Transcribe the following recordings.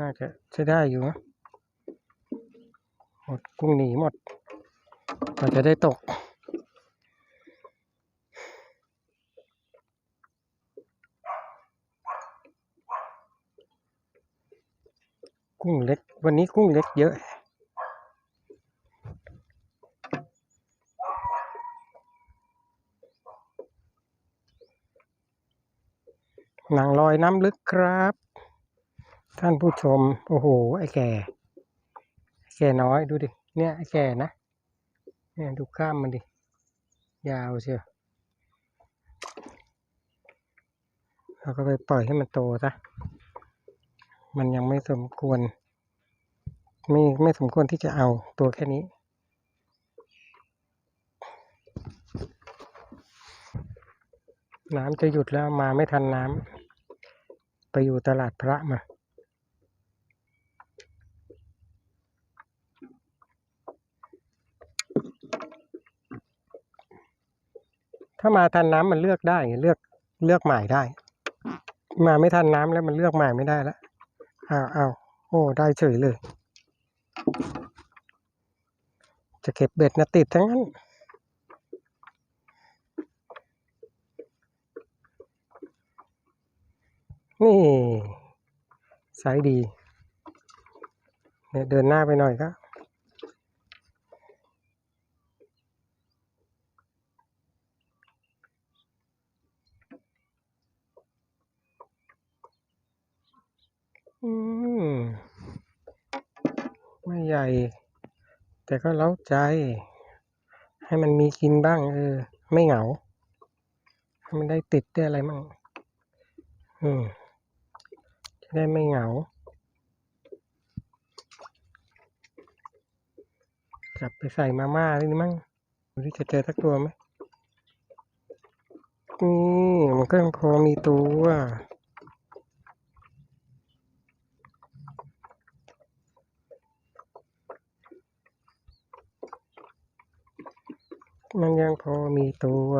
น่าจะใช้ได้อยู่นะหมดกุ้งหนีหมดมันจะได้ตก กุ้งเล็ก วันนี้กุ้งเล็กเยอะหนังลอยน้ำลึกครับ ท่านผู้ชม โอ้โห ไอ้แก่แก่น้อยดูดิ เนี่ย ไอ้แก่นะ เนี่ยดูข้ามมันดิ ยาวเชียวเราก็ไปปล่อยให้มันโตซะ มันยังไม่สมควร ไม่ไม่สมควรที่จะเอาตัวแค่นี้ น้ำจะหยุดแล้วมาไม่ทันน้ำ ไปอยู่ตลาดพระมา ถ้ามาทันน้ำมันเลือกได้ไงเลือกเลือกหมายได้ มาไม่ทันน้ำแล้วมันเลือกหมายไม่ได้แล้วอ้าวอ้าวโอ้ได้เฉยเลย จะเก็บเบ็ดนะติดทั้งนั้นนี่สายดีเนี่ยเดินหน้าไปหน่อยก็อืมไม่ใหญ่ แต่ก็เล้าใจ ให้มันมีกินบ้าง เออ ไม่เหงา ให้มันได้ติดได้อะไรมั่งอืมจะได้ไม่เหงา จับไปใส่มาม่าได้มั้งดูที่จะเจอสักตัวไหมนี่มันก็ยังพอมีตัว มันยังพอมีตัว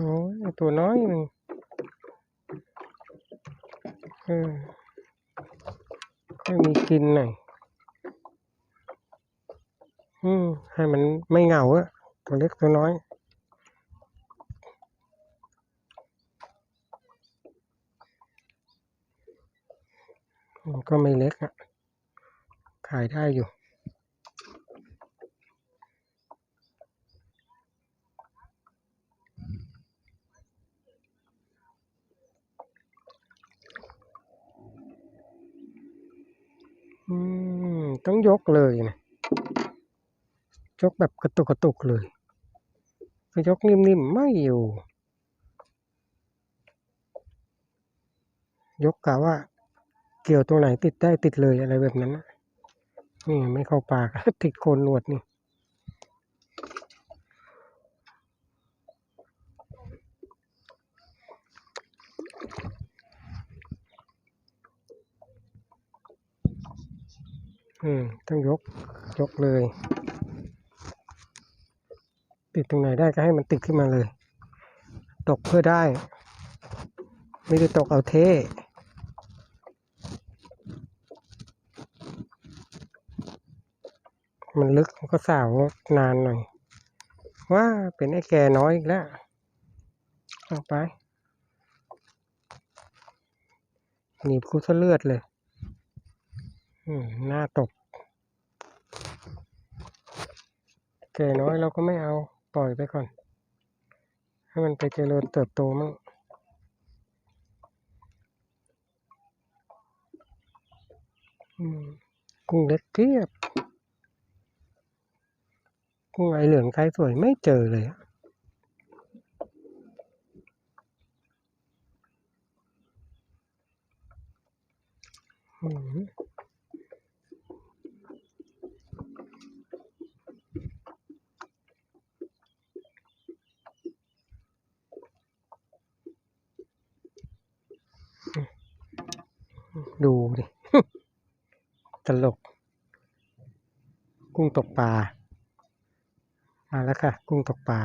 อ้ยตัวน้อยหนึ่งเออให้มีกินหน่อยอืมให้มันไม่เหงาอะตัวเล็กตัวน้อยมันก็ไม่เล็กอะขายได้อยู่ อืม ต้องยกเลยนะยกแบบกระตุกกระตุกเลยไปยกนิ่มๆไม่อยู่ ยกกะว่า เกี่ยวตรงไหนติดได้ติดเลยอะไรแบบนั้นนะนี่ไม่เข้าปากติดโคนหนวดนี่ อืมต้องยกยกเลย ติดตรงไหนได้ก็ให้มันติดขึ้นมาเลย ตกเพื่อได้ ไม่ได้ตกเอาเท่มันลึกก็สาวนานหน่อย ว่าเป็นไอ้แก่น้อยอีกแล้วเอาไปหนีบคูซะเลือดเลย หน้าตก แก่น้อยเราก็ไม่เอาปล่อยไปก่อน ให้มันไปเจริญเติบโตมั่งกุ้งเล็กเทียบ กุ้งไอเหลืองไซส์สวยไม่เจอเลยอะอืมดิ ตลก กุ้งตกปลามาแล้วค่ะ กุ้งตกปลา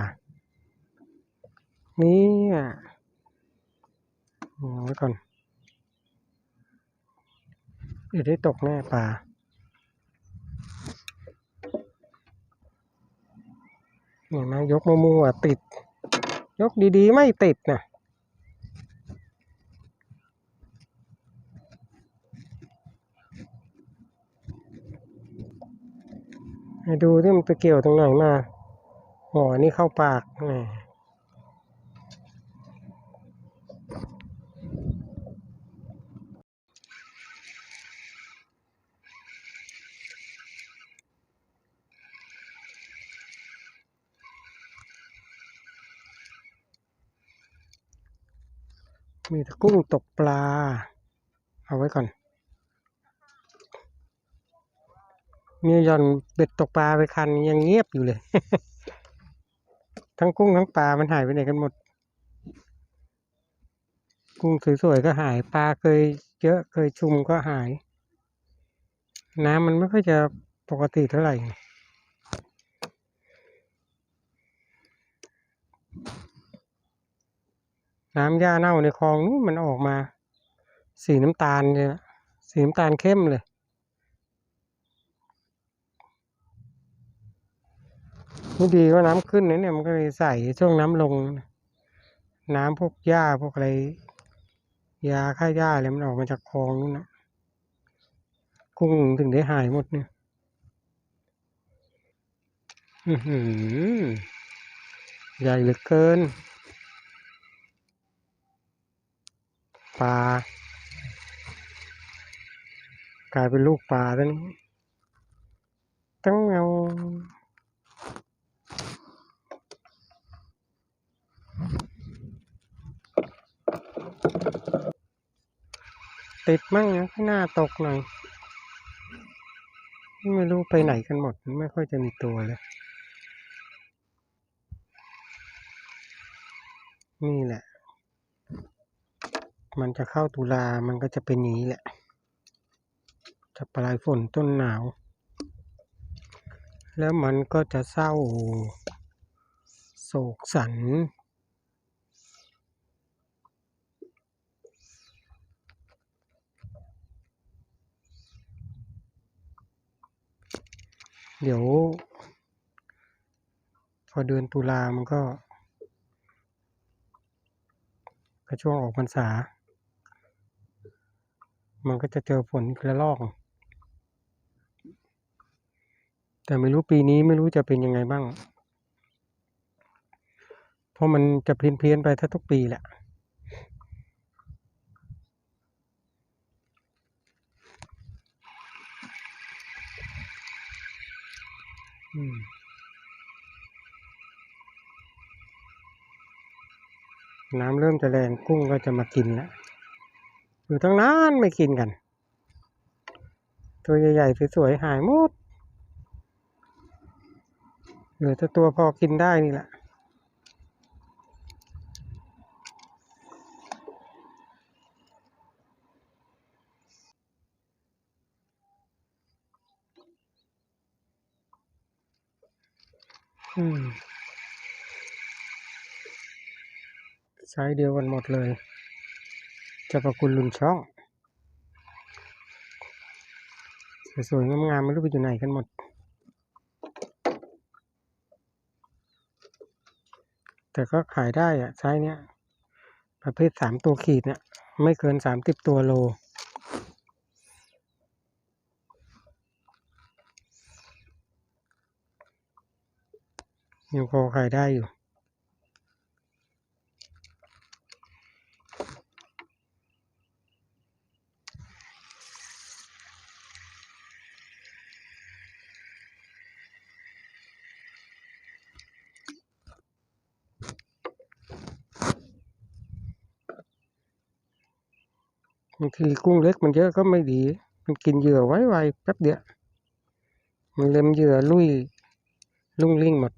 นี่อะเอาไว้ก่อนเดี๋ยวได้ตกแน่ปลาเห็นไหมยกมั่วๆติด ยกดีๆ ไม่ติดนะ ดูที่มันไปเกี่ยวตรงไหนมาอ๋ออันนี่เข้าปากมมีต่กุ้งตกปลา เอาไว้ก่อน มีหย่อนเบ็ดตกปลาไปคันยังเงียบอยู่เลย ทั้งกุ้งทั้งปลามันหายไปไหนกันหมด กุ้งสวยๆก็หายปลาเคยเยอะเคยชุมก็หาย น้ำมันไม่ค่อยจะปกติเท่าไหร่ น้ำหญ้าเน่าในคลองนู้นมันออกมา สีน้ำตาลเลยสีน้ำตาลเข้มเลย นี่ดีว่าน้ำขึ้นนะเนี่ยมันก็เลยใส่ช่วงน้ำลง น้ำพวกหญ้าพวกอะไรยาฆ่าหญ้าอะไรมันออกมาจากคลองนู้นนะกุ้งถึงได้หายหมดเนี่ยใหญ่เหลือเกินปลากลายเป็นลูกปลาแล้วนี่ตั้งเอา ติดมั่งนะข้างหน้าตกหน่อย ไม่รู้ไปไหนกันหมด ไม่ค่อยจะมีตัวเลย นี่แหละ มันจะเข้าตุลา มันก็จะเป็นนี้แหละ จะปลายฝนต้นหนาว แล้วมันก็จะเศร้า โศกสัน เดี๋ยว พอเดือนตุลามันก็ก็ช่วงออกพรรษา มันก็จะเจอฝนกระลอก แต่ไม่รู้ปีนี้ไม่รู้จะเป็นยังไงบ้าง เพราะมันจะเพี้ยนเพี้ยนๆไปถ้าทุกปีแหละ น้ำเริ่มจะแรงกุ้งก็จะมากินแล้วอยู่ตั้งนานไม่กินกัน ตัวใหญ่ๆสวยๆหายหมดเหลือแต่ตัวพอกินได้นี่แหละ ใช้เดียวกันหมดเลย จะประคุณลุนช่อง สวยๆงามๆไม่รู้ไปอยู่ไหนกันหมด แต่ก็ขายได้อะไซส์เนี้ย ประเภทสามตัวขีดเนี่ย ไม่เกินสามสิบตัวโล ยังพอขายได้อยู่ บางทีกุ้งเล็กมันเยอะก็ไม่ดี มันกินเหยื่อไว้ไวแป๊บเดียว มันเล็มเหยื่อลุยลุ่งลิ่งหมด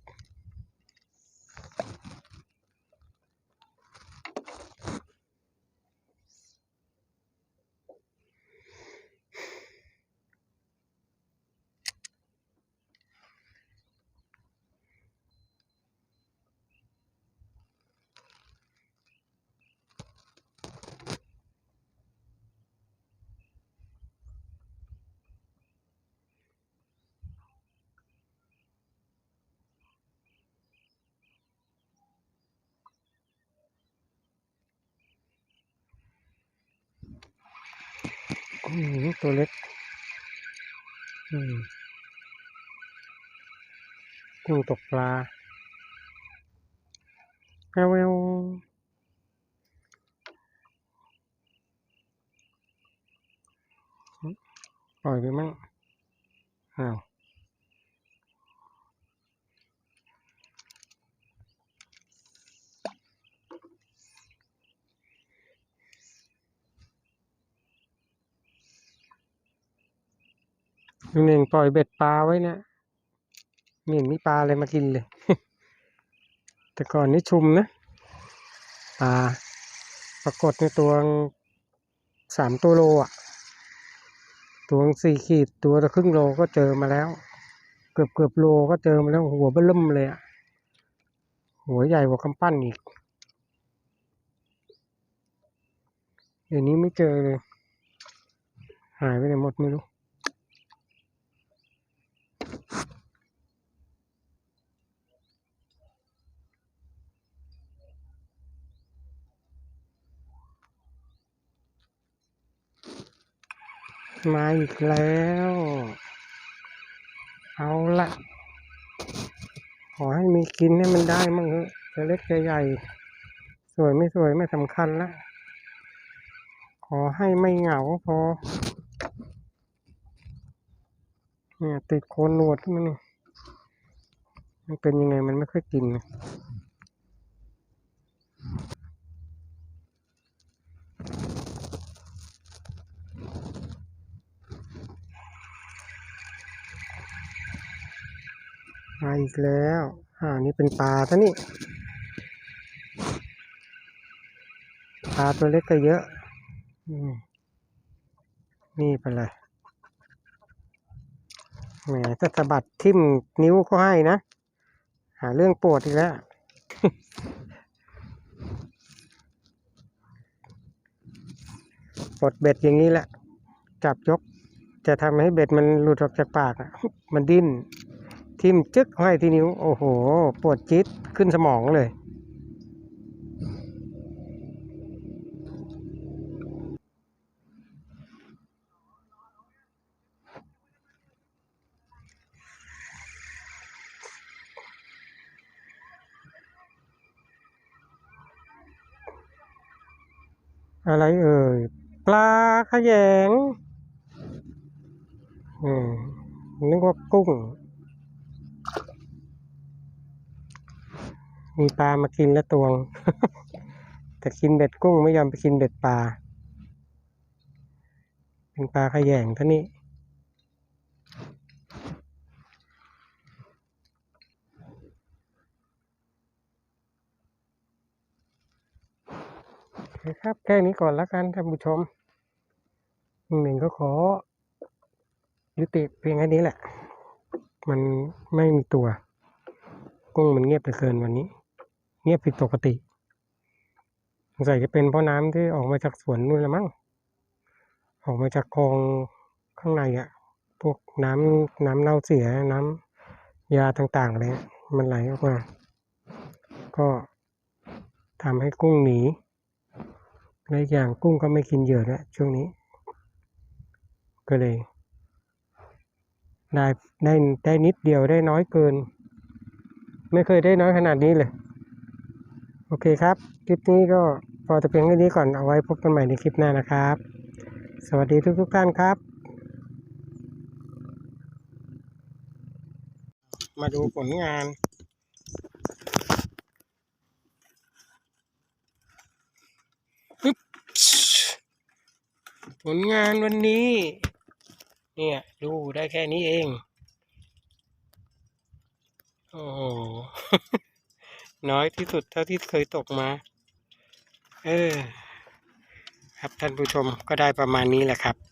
ตัวเล็กอืมกุ้งตกปลาแววแววปล่อยไปมั้งอ้าว ลุงเน่งปล่อยเบ็ดปลาไว้เนี่ยไม่เห็นมีปลาอะไรมากินเลย แต่ก่อนนี่ชุมนะปลาปรากฏในตัวสามตัวโลอะ ตัวสี่ขีดตัวละครึ่งโลก็เจอมาแล้ว เกือบเกือบโลก็เจอมาแล้วหัวเบิ่มเลยอะหัวใหญ่กว่ากำปั้นอีกเดี๋ยวนี้ไม่เจอเลย หายไปไหนหมดไม่รู้ มาอีกแล้ว เอาละขอให้มีกินให้มันได้มั่งเถอะจะเล็กจะใหญ่ สวยไม่สวยไม่สำคัญละขอให้ไม่เหงาพอ เนี่ยติดโคนหนวดมันนี่มันเป็นยังไงมันไม่ค่อยกินนะ อีกแล้วอ่านี่เป็นปลาซะนี่ปลาตัวเล็กก็เยอะอืมนี่ไปเลยแหมถ้าสะบัดทิ่มนิ้วก็ให้นะ หาเรื่องปวดอีกแล้วปลดเบ็ดอย่างนี้แหละ จับยก จะทำให้เบ็ดมันหลุดออกจากปากอะมันดิ้น ทิมจึ๊กให้ที่นิ้ว โอ้โห ปวดจี๊ดขึ้นสมองเลย อะไรเอ่ย ปลาขยงอืมนึกว่ากุ้ง มีปลามากินแล้วตวง แต่กินเบ็ดกุ้งไม่ยอมไปกินเบ็ดปลา เป็นปลาขยงท่านี้ครับแค่นี้ก่อนแล้วกันท่านผู้ชมหนึ่งก็ขอ ยุติเพียงแค่นี้แหละ มันไม่มีตัว กุ้งมันเงียบเหลือเกินวันนี้ เงียบผิดปกติสงสัยจะเป็นเพราะน้ำที่ออกมาจากสวนนู่นละมั้งออกมาจากคลองข้างในอะ่ะ พวกน้ำน้ำเน่าเสียน้ำยาต่างๆเลยมันไหลออกมา ก็ทำให้กุ้งหนีและอีกอย่างกุ้งก็ไม่กินเหยื่อแล้วช่วงนี้ ก็เลย ได้ได้ได้นิดเดียวได้น้อยเกิน ไม่เคยได้น้อยขนาดนี้เลย โอเคครับ คลิปนี้ก็พอแต่เพียงแค่นี้ก่อนเอาไว้พบกันใหม่ในคลิปหน้านะครับ สวัสดีทุกทุกๆท่านครับ มาดูผลงานปึ๊บลงานวันนี้ เนี่ยดูได้แค่นี้เอง โอ้ น้อยที่สุดเท่าที่เคยตกมา เออ ครับท่านผู้ชมก็ได้ประมาณนี้แหละครับ